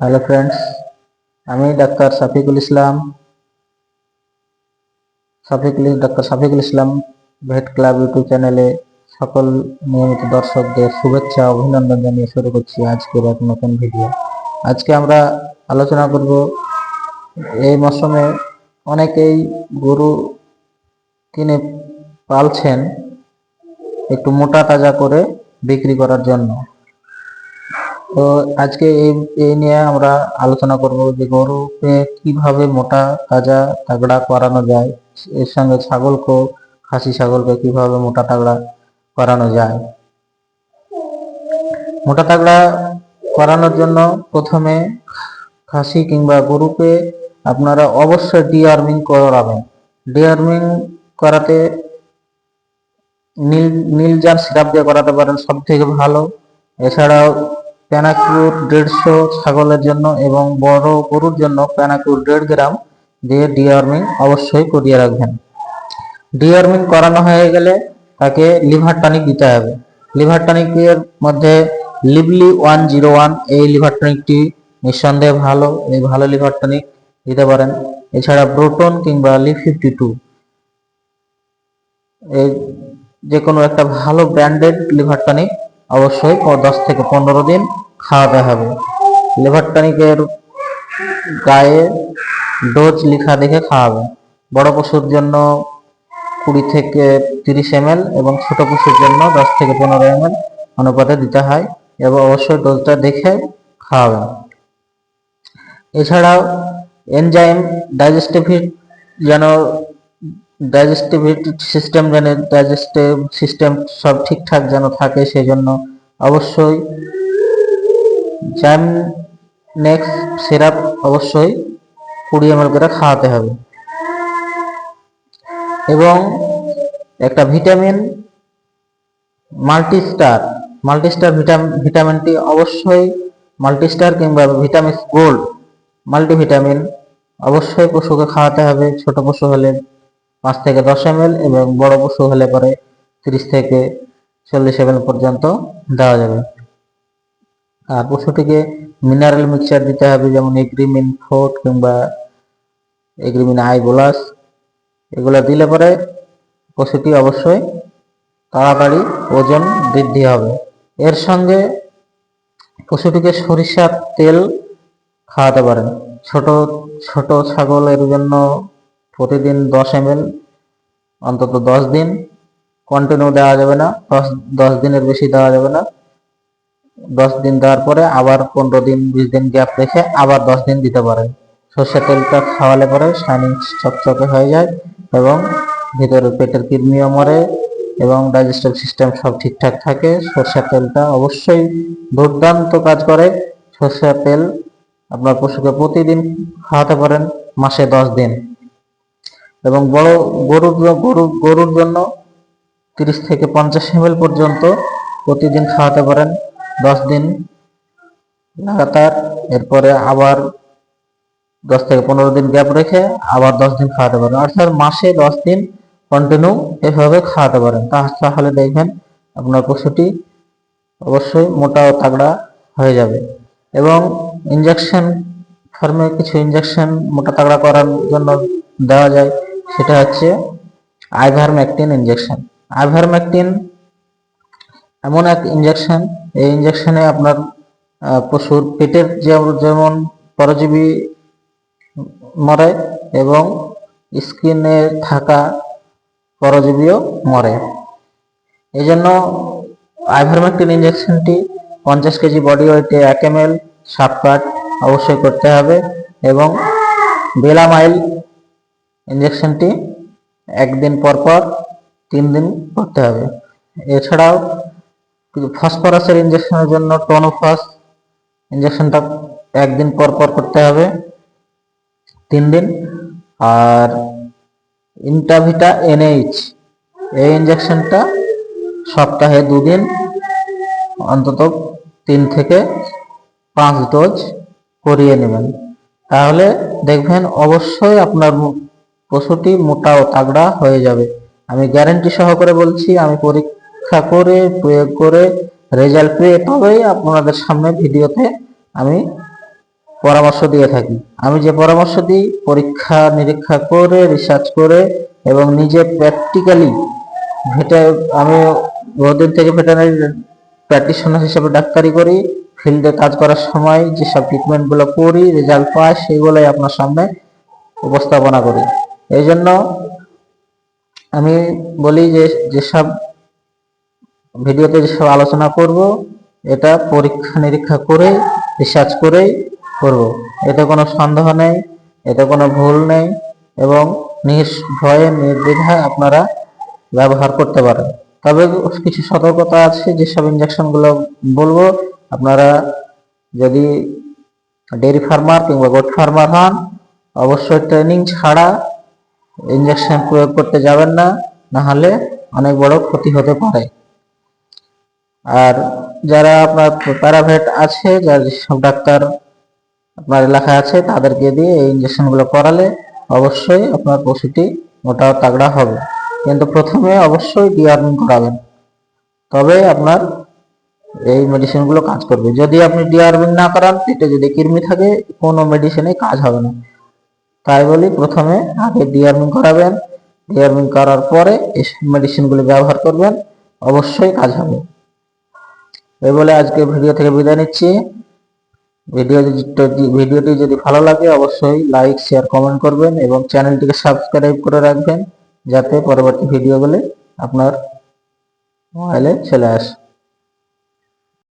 Hello friends আমি doctor Shafiqul Islam. Shafiqul doctor Shafiqul Islam vet club YouTube চ্যানেলে সকল নিয়মিত দর্শকদের শুভেচ্ছা, অভিনন্দন জানিয়ে শুরু করছি আজকের এক নতুন ভিডিও আজকে আমরা আলোচনা করব এই মৌসুমে অনেকেই গরু কিনে পালছেন একটু মোটা তাজা করে বিক্রি করার জন্য। তো আজকে এই এই নিয়ে আমরা আলোচনা করব যে গরুকে কীভাবে মোটা, তাজা, তাগড়া করানো যায়। এর সঙ্গে ছাগলকে খাসি ছাগলকে কীভাবে মোটা, তাগড়া করানো যায়। মোটা, তাগড়া করানোর জন্য প্রথমে খাসি কিংবা গরুকে আপনারা অবশ্যই ডিআর্মিং করাবেন। ডিআর্মিং করাতে নীল নীলজান সিরাপ দিয়ে করাতে পারেন সব থেকে ভালো। এছাড়াও প্যানাকুর দেড়শো ছাগলের জন্য এবং বড় গরুর জন্য প্যানাকুর দেড় গ্রাম দিয়ে ডিওয়ার্মিং অবশ্যই করিয়ে রাখবেন। ডিওয়ার্মিং করানো হয়ে গেলে তাকে লিভার টনিক দিতে হবে। লিভার টনিকের মধ্যে লিভলি ওয়ান জিরো ওয়ান এই লিভার টনিকটি নিঃসন্দেহে ভালো, এই ভালো লিভার টনিক দিতে পারেন। এছাড়া ব্রোটন কিংবা লি ফিফটি টু। এই যে কোনো একটা ভালো ব্র্যান্ডেড লিভার টনিক অবশ্যই দশ থেকে পনেরো দিন খাওয়াতে হবে। লিভার টনিকের গায়ে ডোজ লেখা দেখে খাওয়াবে। বড় পশুর জন্য কুড়ি থেকে তিরিশ এম এবং ছোট পশুর জন্য দশ থেকে পনেরো এম অনুপাতে দিতে হয় এবং অবশ্যই ডোজটা দেখে খাওয়াবেন। এছাড়াও এনজাইম ডাইজেস্টিভ যেন ডাইজেস্টিভ সিস্টেম যেন ডাইজেস্টিভ সিস্টেম সব ঠিকঠাক যেন থাকে সেই জন্য অবশ্যই জ্যাম নেক্সট সিরাপ অবশ্যই কুড়ি এম করে খাওয়াতে হবে। এবং একটা ভিটামিন মাল্টিস্টার মাল্টিস্টার ভিটামিনটি অবশ্যই মাল্টিস্টার কিংবা ভিটামিন গোল্ড মাল্টিভিটামিন অবশ্যই পশুকে খাওয়াতে হবে। ছোট পশু হলে পাঁচ থেকে দশ এম এবং বড় পশু হলে পরে তিরিশ থেকে চল্লিশ এম পর্যন্ত দেওয়া যাবে। আর পশুটিকে মিনারেল মিক্সচার দিতে হবে, যেমন এগ্রিমিন ফোর্ট কিংবা এগ্রিমিন আই বোলাস এগুলো দিলে পরে পশুটি অবশ্যই তাড়াতাড়ি ওজন বৃদ্ধি হবে। এর সঙ্গে পশুটিকে সরিষার তেল খাওয়াতে পারেন। ছোট ছোট ছাগলের জন্য প্রতিদিন দশ এম অন্তত দশ দিন। কন্টিনিউ দেওয়া যাবে না, দশ দশ দিনের বেশি দেওয়া যাবে না। দশ দিন দেওয়ার পরে আবার পনেরো দিন, বিশ দিন গ্যাপ রেখে আবার দশ দিন দিতে পারেন সর্ষের তেলটা খাওয়ালে পরে শাইনিং চকচকে হয়ে যায় এবং ভিতরে পেটের কিডনিও মরে এবং ডাইজেস্টিভ সিস্টেম সব ঠিকঠাক থাকে। সর্ষের তেলটা অবশ্যই দুর্দান্ত কাজ করে। সর্ষের তেল আপনার পশুকে প্রতিদিন খাওয়াতে পারেন মাসে দশ দিন। এবং বড় গরুর গরু, গরুর জন্য তিরিশ থেকে পঞ্চাশ এম পর্যন্ত প্রতিদিন খাওয়াতে পারেন। দশ দিন লাগাতার, এরপরে আবার দশ থেকে পনেরো দিন গ্যাপ রেখে আবার দশ দিন খাওয়াতে পারেন। অর্থাৎ মাসে দশ দিন কন্টিনিউ এভাবে খাওয়াতে পারেন। তাহলে দেখবেন আপনার পশুটি অবশ্যই মোটা ও তাগড়া হয়ে যাবে এবং ইনজেকশন ফার্মে কিছু ইনজেকশন মোটা তাগড়া করার জন্য দেওয়া যায়, সেটা হচ্ছে আইভারম্যাকটিন ইনজেকশন আইভারম্যাকটিন এমন এক ইনজেকশন এই ইনজেকশনে আপনার পশুর পেটের যেমন পরজীবী মরে এবং স্কিনে থাকা পরজীবীও মরে। এই জন্য আইভারমেকটিন ইনজেকশনটি পঞ্চাশ কেজি বডি ওয়েটে এক এম এল সাত অবশ্যই করতে হবে এবং বেলামাইল ইনজেকশনটি একদিন পর পর তিন দিন করতে হবে। এছাড়াও ফসফরাসের ইনজেকশনের জন্য টোনোফস ইনজেকশনটা একদিন পর পর করতে হবে, তিন দিন। আর ইন্টাভিটা এনএইচ এই ইনজেকশনটা সপ্তাহে দুদিন, অন্তত তিন থেকে পাঁচ ডোজ করিয়ে নেবেন। তাহলে দেখবেন অবশ্যই আপনার পশুটি মোটা ও তাগড়া হয়ে যাবে। আমি গ্যারেন্টি সহকারে বলছি, আমি পরীক্ষা করে, প্রয়োগ করে রেজাল্ট পেয়ে তবেই আপনাদের সামনে ভিডিওতে আমি পরামর্শ দিয়ে থাকি। আমি যে পরামর্শ দিই, পরীক্ষা নিরীক্ষা করে রিসার্চ করে এবং নিজে প্র্যাকটিক্যালি ভেটে, আমি বহুদিন থেকে ভেটেনারি প্র্যাকটিশনার হিসেবে ডাক্তারি করি ফিল্ডে কাজ করার সময় যেসব ট্রিটমেন্টগুলো করি রেজাল্ট পাই, সেগুলোই আপনার সামনে উপস্থাপনা করি। এই জন্য আমি বলি যে যেসব ভিডিওতে যেসব আলোচনা করব, এটা পরীক্ষা নিরীক্ষা করে রিসার্চ করেই করব। এতে কোনো সন্দেহ নেই, এতে কোনো ভুল নেই এবং নির্ভয়ে, নির্দ্বিধায় আপনারা ব্যবহার করতে পারেন। তবে কিছু সতর্কতা আছে, যেসব ইঞ্জেকশনগুলো বলব, আপনারা যদি ডেয়ারি ফার্মার কিংবা গোট ফার্মার হন, অবশ্যই ট্রেনিং ছাড়া ইঞ্জেকশন প্রয়োগ করতে যাবেন না, নাহলে অনেক বড় ক্ষতি হতে পারে। আর যারা আপনার প্যারাভেট আছে, যার সব ডাক্তার আপনার এলাকায় আছে, তাদেরকে দিয়ে এই ইঞ্জেকশনগুলো করালে অবশ্যই আপনার পশুটি মোটা তাগড়া হবে। কিন্তু প্রথমে অবশ্যই ডিওয়ার্মিং করাবেন। তবে আপনার এই মেডিসিনগুলো কাজ করবে। যদি আপনি ডিওয়ার্মিং না করান, পেটে যদি কৃমি থাকে, কোনো মেডিসিনে কাজ হবে না। তাই বলি প্রথমে আগে ডিওয়ার্মিং করাবেন। ডিওয়ার্মিং করার পরে এই মেডিসিনগুলো ব্যবহার করবেন। অবশ্যই কাজ হবে। এই বলে আজকে ভিডিও থেকে বিদায় নিচ্ছি। ভিডিও ভিডিওটি যদি ভালো লাগে, অবশ্যই লাইক শেয়ার কমেন্ট করবেন এবং চ্যানেলটিকে সাবস্ক্রাইব করে রাখবেন, যাতে পরবর্তী ভিডিওগুলি আপনার মোবাইলে চলে আসে।